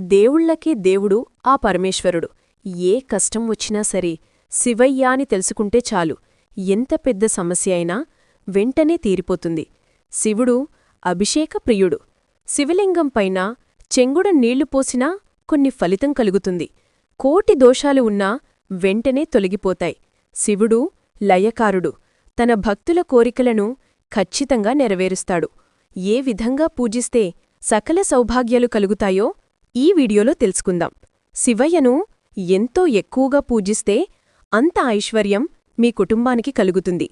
దేవుళ్ళకే దేవుడు ఆ పరమేశ్వరుడు. ఏ కష్టం వచ్చినా సరే శివయ్య అని తెలుసుకుంటే చాలు. ఎంత పెద్ద సమస్య అయినా వెంటనే తీరిపోతుంది. శివుడు అభిషేక ప్రియుడు. శివలింగంపైన చెంగుడు చెంగుడ నీళ్ళు పోసినా కొన్ని ఫలితం కలుగుతుంది. కోటి దోషాలు ఉన్నా వెంటనే తొలగిపోతాయి. శివుడు లయకారుడు. తన భక్తుల కోరికలను ఖచ్చితంగా నెరవేరుస్తాడు. ఏ విధంగా పూజిస్తే సకల సౌభాగ్యాలు కలుగుతాయో ఈ వీడియోలో తెలుసుకుందాం. శివయ్యను ఎంతో ఎక్కువగా పూజిస్తే అంత ఐశ్వర్యం మీ కుటుంబానికి కలుగుతుంది.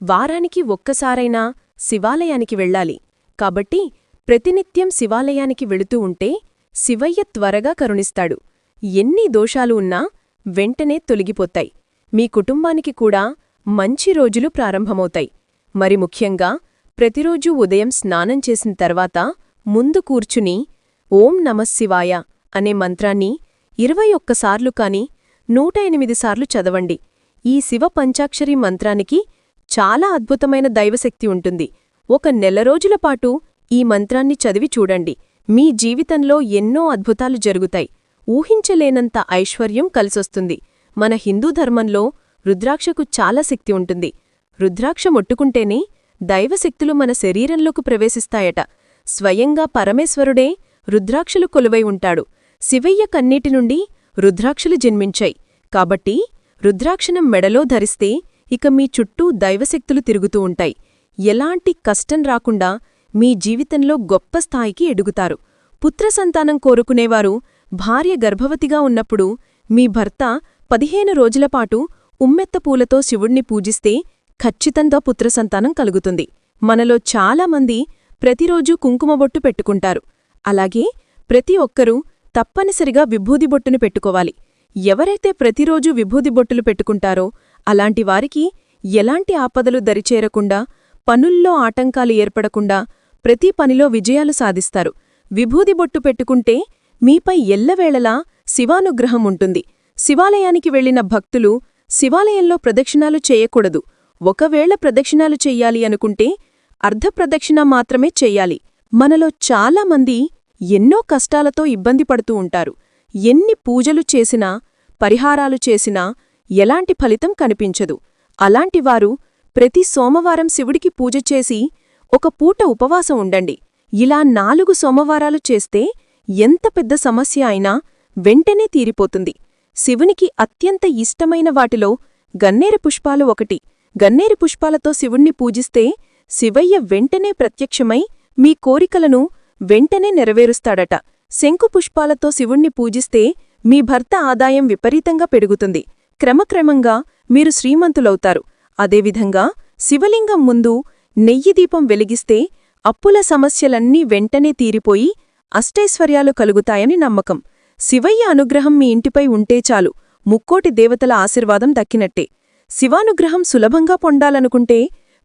వారానికి ఒక్కసారైనా శివాలయానికి వెళ్ళాలి. కాబట్టి ప్రతినిత్యం శివాలయానికి వెళుతూ ఉంటే శివయ్య త్వరగా కరుణిస్తాడు. ఎన్ని దోషాలు ఉన్నా వెంటనే తొలగిపోతాయి. మీ కుటుంబానికి కూడా మంచి రోజులు ప్రారంభమవుతాయి. మరి ముఖ్యంగా ప్రతిరోజూ ఉదయం స్నానం చేసిన తర్వాత ముందు కూర్చుని ఓం నమశివాయ అనే మంత్రాన్ని ఇరవై ఒక్కసార్లు కాని నూట ఎనిమిది సార్లు చదవండి. ఈ శివ పంచాక్షరి మంత్రానికి చాలా అద్భుతమైన దైవశక్తి ఉంటుంది. ఒక నెల రోజుల పాటు ఈ మంత్రాన్ని చదివి చూడండి. మీ జీవితంలో ఎన్నో అద్భుతాలు జరుగుతాయి. ఊహించలేనంత ఐశ్వర్యం కలిసొస్తుంది. మన హిందూ ధర్మంలో రుద్రాక్షకు చాలా శక్తి ఉంటుంది. రుద్రాక్ష ముట్టుకుంటేనే దైవశక్తులు మన శరీరంలోకి ప్రవేశిస్తాయట. స్వయంగా పరమేశ్వరుడే రుద్రాక్షలు కొలువై ఉంటాడు. శివయ్య కన్నీటి నుండి రుద్రాక్షలు జన్మించాయి. కాబట్టి రుద్రాక్షనం మెడలో ధరిస్తే ఇక మీ చుట్టూ దైవశక్తులు తిరుగుతూ ఉంటాయి. ఎలాంటి కష్టం రాకుండా మీ జీవితంలో గొప్ప స్థాయికి ఎడుగుతారు పుత్రసంతానం కోరుకునేవారు భార్య గర్భవతిగా ఉన్నప్పుడు మీ భర్త పదిహేను రోజులపాటు ఉమ్మెత్త పూలతో శివుణ్ణి పూజిస్తే ఖచ్చితంగా పుత్రసంతానం కలుగుతుంది. మనలో చాలామంది ప్రతిరోజూ కుంకుమబొట్టు పెట్టుకుంటారు. అలాగే ప్రతి ఒక్కరూ తప్పనిసరిగా విభూది బొట్టును పెట్టుకోవాలి. ఎవరైతే ప్రతిరోజూ విభూది బొట్టులు పెట్టుకుంటారో అలాంటి వారికి ఎలాంటి ఆపదలు దరిచేరకుండా పనుల్లో ఆటంకాలు ఏర్పడకుండా ప్రతి పనిలో విజయాలు సాధిస్తారు. విభూది బొట్టు పెట్టుకుంటే మీపై ఎల్లవేళలా శివానుగ్రహం ఉంటుంది. శివాలయానికి వెళ్ళిన భక్తులు శివాలయంలో ప్రదక్షిణాలు చేయకూడదు. ఒకవేళ ప్రదక్షిణాలు చెయ్యాలి అనుకుంటే అర్ధప్రదక్షిణ మాత్రమే చెయ్యాలి మనలో చాలామంది ఎన్నో కష్టాలతో ఇబ్బంది పడుతూ ఉంటారు. ఎన్ని పూజలు చేసినా పరిహారాలు చేసినా ఎలాంటి ఫలితం కనిపించదు. అలాంటివారు ప్రతి సోమవారం శివుడికి పూజ చేసి ఒక పూట ఉపవాసం ఉండండి. ఇలా నాలుగు సోమవారాలు చేస్తే ఎంత పెద్ద సమస్య అయినా వెంటనే తీరిపోతుంది. శివునికి అత్యంత ఇష్టమైన వాటిలో గన్నేరు పుష్పాలు ఒకటి. గన్నేరు పుష్పాలతో శివుణ్ణి పూజిస్తే శివయ్య వెంటనే ప్రత్యక్షమై మీ కోరికలను వెంటనే నెరవేరుస్తాడట. శంకు పుష్పాలతో శివుణ్ణి పూజిస్తే మీ భర్త ఆదాయం విపరీతంగా పెరుగుతుంది. క్రమక్రమంగా మీరు శ్రీమంతులవుతారు. అదేవిధంగా శివలింగం ముందు నెయ్యి దీపం వెలిగిస్తే అప్పుల సమస్యలన్నీ వెంటనే తీరిపోయి అష్టైశ్వర్యాలు కలుగుతాయని నమ్మకం. శివయ్య అనుగ్రహం మీ ఇంటిపై ఉంటే చాలు. ముక్కోటి దేవతల ఆశీర్వాదం దక్కినట్టే. శివానుగ్రహం సులభంగా పొందాలనుకుంటే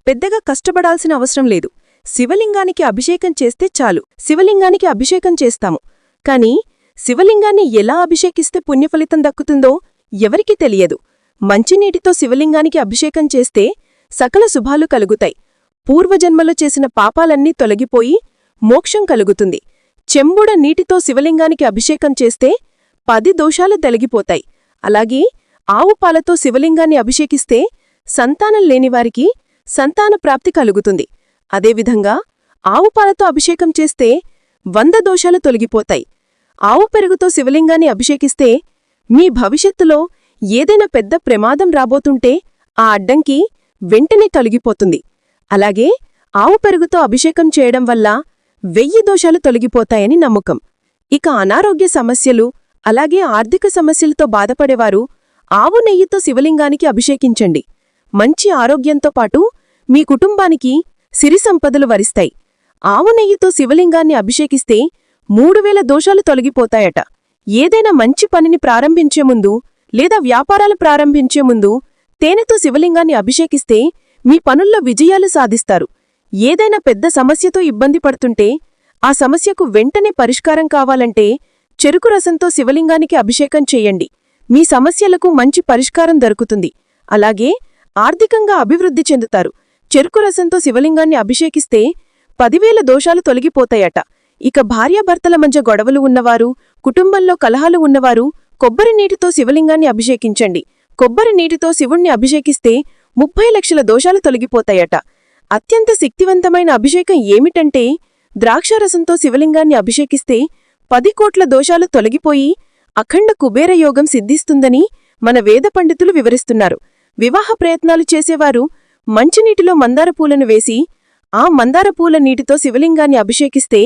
పెద్దగా కష్టపడాల్సిన అవసరం లేదు. శివలింగానికి అభిషేకం చేస్తే చాలు. శివలింగానికి అభిషేకం చేస్తాము. కాని శివలింగాన్ని ఎలా అభిషేకిస్తే పుణ్యఫలితం దక్కుతుందో ఎవరికీ తెలియదు. మంచినీటితో శివలింగానికి అభిషేకం చేస్తే సకల శుభాలు కలుగుతాయి. పూర్వజన్మలో చేసిన పాపాలన్నీ తొలగిపోయి మోక్షం కలుగుతుంది. చెంబుడ నీటితో శివలింగానికి అభిషేకం చేస్తే పది దోషాలు తొలగిపోతాయి. అలాగే ఆవు పాలతో శివలింగాన్ని అభిషేకిస్తే సంతానం లేనివారికి సంతాన ప్రాప్తి కలుగుతుంది. అదేవిధంగా ఆవు పాలతో అభిషేకం చేస్తే వంద దోషాలు తొలగిపోతాయి. ఆవు పెరుగుతో శివలింగాన్ని అభిషేకిస్తే మీ భవిష్యత్తులో ఏదైనా పెద్ద ప్రమాదం రాబోతుంటే ఆ అడ్డంకి వెంటనే తొలగిపోతుంది. అలాగే ఆవు పెరుగుతో అభిషేకం చేయడం వల్ల వెయ్యి దోషాలు తొలగిపోతాయని నమ్మకం. ఇక అనారోగ్య సమస్యలు అలాగే ఆర్థిక సమస్యలతో బాధపడేవారు ఆవు నెయ్యితో శివలింగానికి అభిషేకించండి. మంచి ఆరోగ్యంతో పాటు మీ కుటుంబానికి సిరి సంపదలు వరిస్తాయి. ఆవు నెయ్యితో శివలింగాన్ని అభిషేకిస్తే మూడు వేల దోషాలు తొలగిపోతాయట. ఏదైనా మంచి పనిని ప్రారంభించే ముందు లేదా వ్యాపారాలు ప్రారంభించే ముందు తేనెతో శివలింగాన్ని అభిషేకిస్తే మీ పనుల్లో విజయాలు సాధిస్తారు. ఏదైనా పెద్ద సమస్యతో ఇబ్బంది పడుతుంటే ఆ సమస్యకు వెంటనే పరిష్కారం కావాలంటే చెరుకు రసంతో శివలింగానికి అభిషేకం చెయ్యండి మీ సమస్యలకు మంచి పరిష్కారం దొరుకుతుంది. అలాగే ఆర్థికంగా అభివృద్ధి చెందుతారు. చెరుకు రసంతో శివలింగాన్ని అభిషేకిస్తే పదివేల దోషాలు తొలగిపోతాయట. ఇక భార్యాభర్తల మధ్య గొడవలు ఉన్నవారు కుటుంబంలో కలహాలు ఉన్నవారు కొబ్బరి నీటితో శివలింగాన్ని అభిషేకించండి. కొబ్బరి నీటితో శివుణ్ణి అభిషేకిస్తే ముప్పై లక్షల దోషాలు తొలగిపోతాయట. అత్యంత శక్తివంతమైన అభిషేకం ఏమిటంటే ద్రాక్షారసంతో శివలింగాన్ని అభిషేకిస్తే పది కోట్ల దోషాలు తొలగిపోయి అఖండ కుబేరయోగం సిద్ధిస్తుందని మన వేద పండితులు వివరిస్తున్నారు. వివాహ ప్రయత్నాలు చేసేవారు మంచినీటిలో మందార పూలను వేసి ఆ మందార పూల నీటితో శివలింగాన్ని అభిషేకిస్తే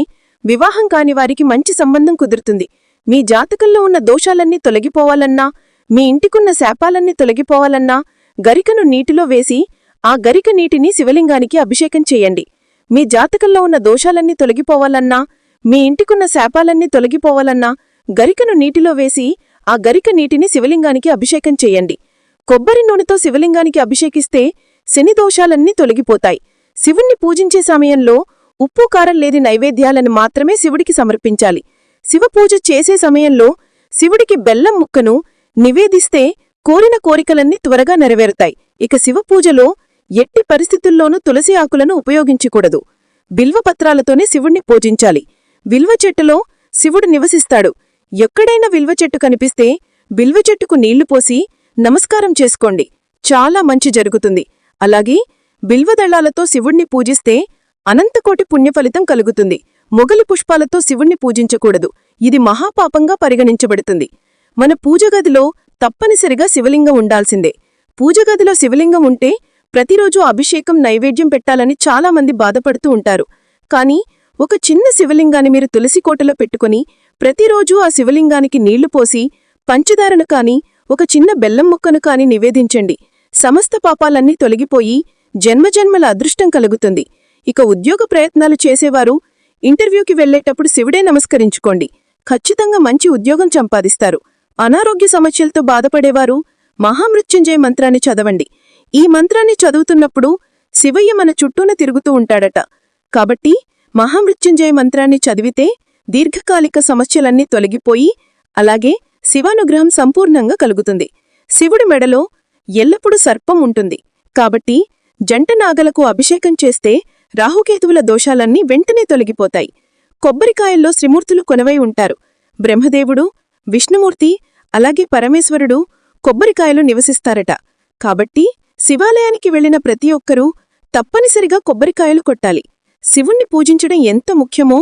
వివాహం కాని వారికి మంచి సంబంధం కుదురుతుంది. మీ జాతకంలో ఉన్న దోషాలన్నీ తొలగిపోవాలన్నా మీ ఇంటికున్న శాపాలన్నీ తొలగిపోవాలన్నా గరికను నీటిలో వేసి ఆ గరిక నీటిని శివలింగానికి అభిషేకం చేయండి. మీ జాతకంలో ఉన్న దోషాలన్నీ తొలగిపోవాలన్నా మీ ఇంటికున్న శాపాలన్నీ తొలగిపోవాలన్నా గరికను నీటిలో వేసి ఆ గరిక నీటిని శివలింగానికి అభిషేకం చేయండి. కొబ్బరి నూనెతో శివలింగానికి అభిషేకిస్తే శని దోషాలన్నీ తొలగిపోతాయి. శివుణ్ణి పూజించే సమయంలో ఉప్పు కారం లేని నైవేద్యాలను మాత్రమే శివుడికి సమర్పించాలి. శివపూజ చేసే సమయంలో శివుడికి బెల్లం ముక్కను నివేదిస్తే కోరిన కోరికలన్నీ త్వరగా నెరవేరుతాయి. ఇక శివపూజలో ఎట్టి పరిస్థితుల్లోనూ తులసి ఆకులను ఉపయోగించకూడదు. బిల్వపత్రాలతోనే శివుణ్ణి పూజించాలి. విల్వచెట్టులో శివుడు నివసిస్తాడు. ఎక్కడైనా విల్వ చెట్టు కనిపిస్తే బిల్వ చెట్టుకు నీళ్ళు పోసి నమస్కారం చేసుకోండి. చాలా మంచి జరుగుతుంది. అలాగే బిల్వదళాలతో శివుణ్ణి పూజిస్తే అనంతకోటి పుణ్యఫలితం కలుగుతుంది. మొగలి పుష్పాలతో శివుణ్ణి పూజించకూడదు. ఇది మహాపాపంగా పరిగణించబడుతుంది. మన పూజగదిలో తప్పనిసరిగా శివలింగం ఉండాల్సిందే. పూజగదిలో శివలింగం ఉంటే ప్రతిరోజూ అభిషేకం నైవేద్యం పెట్టాలని చాలామంది బాధపడుతూ ఉంటారు. కాని ఒక చిన్న శివలింగాన్ని మీరు తులసికోటలో పెట్టుకుని ప్రతిరోజూ ఆ శివలింగానికి నీళ్ళు పోసి పంచదారను కాని ఒక చిన్న బెల్లం ముక్కను కాని నివేదించండి. సమస్త పాపాలన్నీ తొలగిపోయి జన్మజన్మల అదృష్టం కలుగుతుంది. ఇక ఉద్యోగ ప్రయత్నాలు చేసేవారు ఇంటర్వ్యూకి వెళ్ళేటప్పుడు శివుడే నమస్కరించుకోండి. ఖచ్చితంగా మంచి ఉద్యోగం సంపాదిస్తారు. అనారోగ్య సమస్యలతో బాధపడేవారు మహామృత్యుంజయ మంత్రాన్ని చదవండి. ఈ మంత్రాన్ని చదువుతున్నప్పుడు శివయ్య మన చుట్టూన తిరుగుతూ ఉంటాడట. కాబట్టి మహామృత్యుంజయ మంత్రాన్ని చదివితే దీర్ఘకాలిక సమస్యలన్నీ తొలగిపోయి అలాగే శివానుగ్రహం సంపూర్ణంగా కలుగుతుంది. శివుడి మెడలో ఎల్లప్పుడూ సర్పం ఉంటుంది. కాబట్టి జంట నాగలకు అభిషేకం చేస్తే రాహుకేతువుల దోషాలన్నీ వెంటనే తొలగిపోతాయి. కొబ్బరికాయల్లో శ్రీమూర్తులు కొనవై ఉంటారు. బ్రహ్మదేవుడు విష్ణుమూర్తి అలాగే పరమేశ్వరుడు కొబ్బరికాయలు నివసిస్తారట. కాబట్టి శివాలయానికి వెళ్ళిన ప్రతి ఒక్కరూ తప్పనిసరిగా కొబ్బరికాయలు కొట్టాలి. శివుణ్ణి పూజించడం ఎంత ముఖ్యమో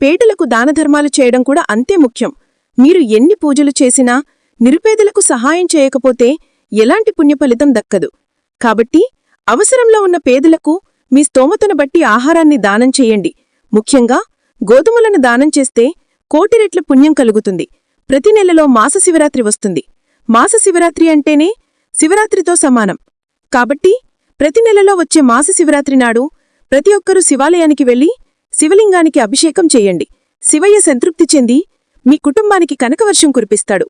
పేటలకు దానధర్మాలు చేయడం కూడా అంతే ముఖ్యం. మీరు ఎన్ని పూజలు చేసినా నిరుపేదలకు సహాయం చేయకపోతే ఎలాంటి పుణ్యఫలితం దక్కదు. కాబట్టి అవసరంలో ఉన్న పేదలకు మీ స్తోమతను బట్టి ఆహారాన్ని దానం చేయండి. ముఖ్యంగా గోధుమలను దానం చేస్తే కోటి రెట్ల పుణ్యం కలుగుతుంది. ప్రతి నెలలో మాస శివరాత్రి వస్తుంది. మాస శివరాత్రి అంటేనే శివరాత్రితో సమానం. కాబట్టి ప్రతి నెలలో వచ్చే మాస శివరాత్రి నాడు ప్రతి ఒక్కరూ శివాలయానికి వెళ్ళి శివలింగానికి అభిషేకం చేయండి. శివయ్య సంతృప్తి చెంది మీ కుటుంబానికి కనకవర్షం కురిపిస్తాడు.